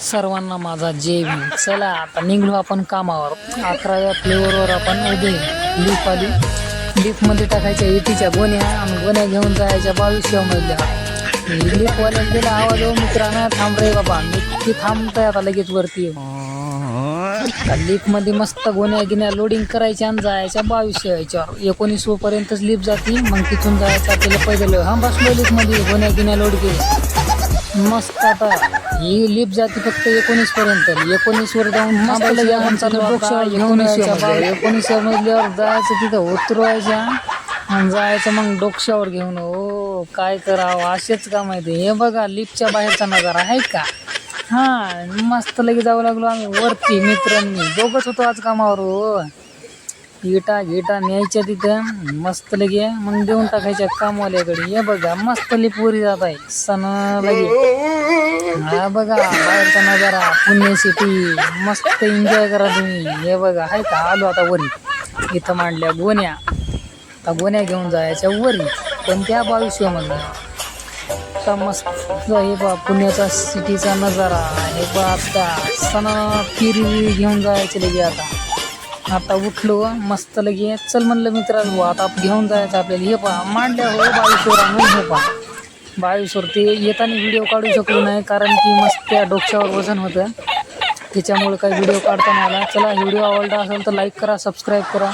सर्वांना माझा जय भीम. चला आता निघलो आपण कामावर. अकराव्या फ्लेवरवर आपण उभे लिफ आली लिफमध्ये टाकायच्या इटीच्या गोण्या आणि गोण्या घेऊन जायच्या बावीसशे मधल्या लिफवाल्याला दिला आवाज हो मित्रांना थांब रे बाबा. नक्की थांबताय आता लगेच वरती लिफ्टमध्ये मस्त गोण्या गिन्या लोडिंग करायच्या आणि जायच्या बावीसशे याच्यावर एकोणीस पर्यंतच लिफ्ट जाते मग तिथून जायचं आपल्याला पैदल हा बसलो लिफ्टमध्ये गोण्या गिन्या लोड केली मस्त आता. ही लिफ्ट जाते फक्त एकोणीस पर्यंत. एकोणीस वर जाऊन एकोणीस एकोणीस मधल्यावर जायचं तिथं उतरवायच्या आणि जायचं मग डोक्यावर घेऊन. हो काय करावं? असेच काम आहे हे बघा लिफ्टच्या बाहेरचा नजारा आहे का? हा मस्त लगे जावं लागलो आम्ही. वरती मित्रांनी. दोघच होतो आज कामावर हो. इटा गिटा न्यायच्या तिथं. मस्त लगे. मग देऊन टाकायच्या कामवाल्याकडे. हे बघा मस्त लिपोरी जात आहे. सण लगे. हा बघा बाहेरचा नजारा पुणे सिटी मस्त एन्जॉय करा तुम्ही. हे बघा आहे का? आलो आता वरी. इथं मांडल्या गोण्या. आता गोण्या घेऊन जायच्या वरी. पण त्या बावीसशे म्हणलं. आता मस्त हे बा पुण्याचा सिटीचा नजारा. हे बा आता सण फिरी घेऊन जायचे लगे आता. आता उठलो मस्त लगे. चल म्हणलं मित्रांनो आता घेऊन जायचं आपल्याला. हे पहा मांडल्या हो बावीसवर आणून हे पहा. बावीसवर ते येताना व्हिडिओ काढू शकलो नाही कारण की मस्त त्या डोक्यावर वजन होतं. त्याच्यामुळे काही व्हिडिओ काढता नाही आला. चला व्हिडिओ आवडला असेल तर लाईक करा सबस्क्राईब करा.